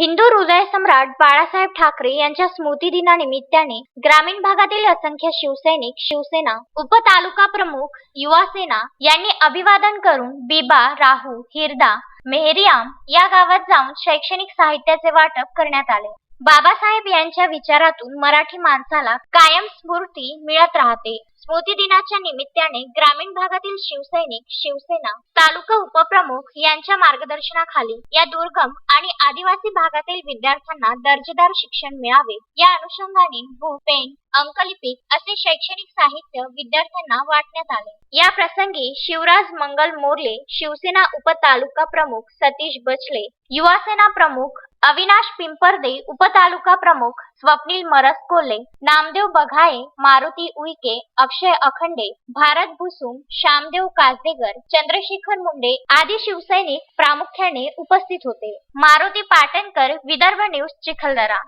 हिंदू हृदय सम्राट बाळासाहेब ठाकरे यांच्या स्मृती दिनानिमित्ताने ग्रामीण भागातील असंख्य शिवसैनिक शिवसेना उपतालुका प्रमुख युवासेना यांनी अभिवादन करून बिबा राहू हिरदा मेहरियाम या गावात जाऊन शैक्षणिक साहित्याचे वाटप करण्यात आले. बाबासाहेब यांच्या विचारातून मराठी माणसाला कायम स्फूर्ती मिळत राहते. स्मृती दिनाच्या निमित्ताने ग्रामीण भागातील शिवसैनिक शिवसेना तालुका प्रमुख यांच्या मार्गदर्शनाखाली या दुर्गम आणि आदिवासी भागातील विद्यार्थ्यांना दर्जेदार शिक्षण मिळावे. या अनुषंगाने बुक पेन अंकलिपिक असे शैक्षणिक साहित्य विद्यार्थ्यांना वाटण्यात आले. या प्रसंगी शिवराज मंगल मोरले शिवसेना उपतालुका प्रमुख सतीश बचले युवासेना प्रमुख अविनाश पिंपरदे उपतालुका प्रमुख स्वप्नील मरसकोले नामदेव बघाये मारुती उईके अक्षय अखंडे भारत भुसुम श्यामदेव काजदेगर चंद्रशेखर मुंडे आदी शिवसैनिक प्रामुख्याने उपस्थित होते. मारुती पाटणकर विदर्भ न्यूज चिखलदरा.